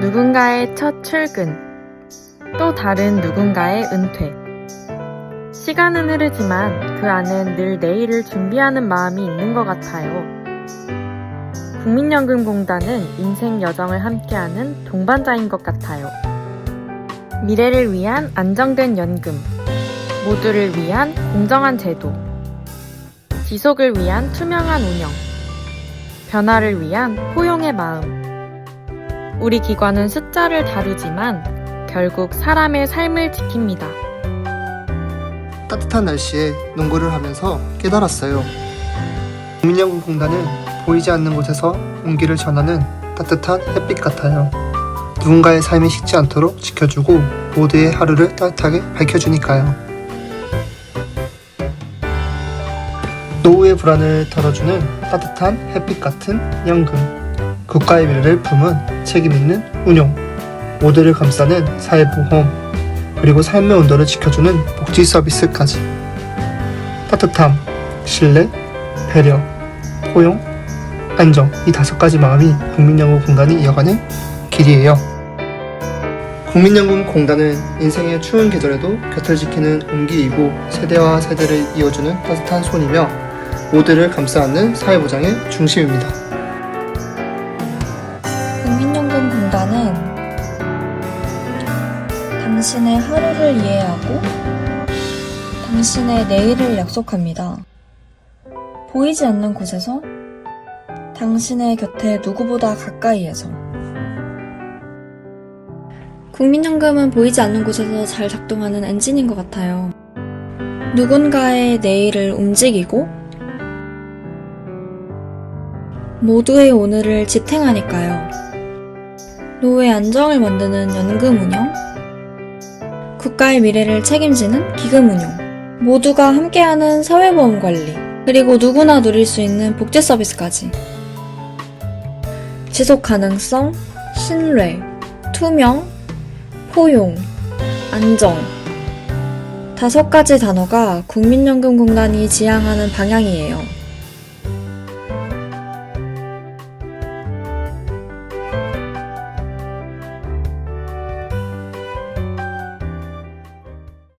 누군가의 첫 출근, 또 다른 누군가의 은퇴. 시간은 흐르지만 그 안엔 늘 내일을 준비하는 마음이 있는 것 같아요. 국민연금공단은 인생 여정을 함께하는 동반자인 것 같아요. 미래를 위한 안정된 연금, 모두를 위한 공정한 제도, 지속을 위한 투명한 운영, 변화를 위한 포용의 마음. 우리 기관은 숫자를 다루지만 결국 사람의 삶을 지킵니다. 따뜻한 날씨에 농구를 하면서 깨달았어요. 국민연금공단은 보이지 않는 곳에서 온기를 전하는 따뜻한 햇빛 같아요. 누군가의 삶이 식지 않도록 지켜주고 모두의 하루를 따뜻하게 밝혀주니까요. 노후의 불안을 덜어주는 따뜻한 햇빛 같은 연금. 국가의 미래를 품은 책임 있는 운용. 모두를 감싸는 사회보험. 그리고 삶의 온도를 지켜주는 복지 서비스까지. 따뜻함, 신뢰, 배려, 포용, 안정 이 다섯 가지 마음이 국민연금공단이 이어가는 길이에요. 국민연금 공단은 인생의 추운 계절에도 곁을 지키는 온기이고 세대와 세대를 이어주는 따뜻한 손이며 모두를 감싸 안는 사회보장의 중심입니다. 공단은 당신의 하루를 이해하고 당신의 내일을 약속합니다. 보이지 않는 곳에서 당신의 곁에 누구보다 가까이에서 국민연금은 보이지 않는 곳에서 잘 작동하는 엔진인 것 같아요. 누군가의 내일을 움직이고 모두의 오늘을 지탱하니까요. 노후의 안정을 만드는 연금 운영, 국가의 미래를 책임지는 기금 운용, 모두가 함께하는 사회보험 관리, 그리고 누구나 누릴 수 있는 복지 서비스까지. 지속 가능성, 신뢰, 투명, 포용, 안정. 다섯 가지 단어가 국민연금공단이 지향하는 방향이에요.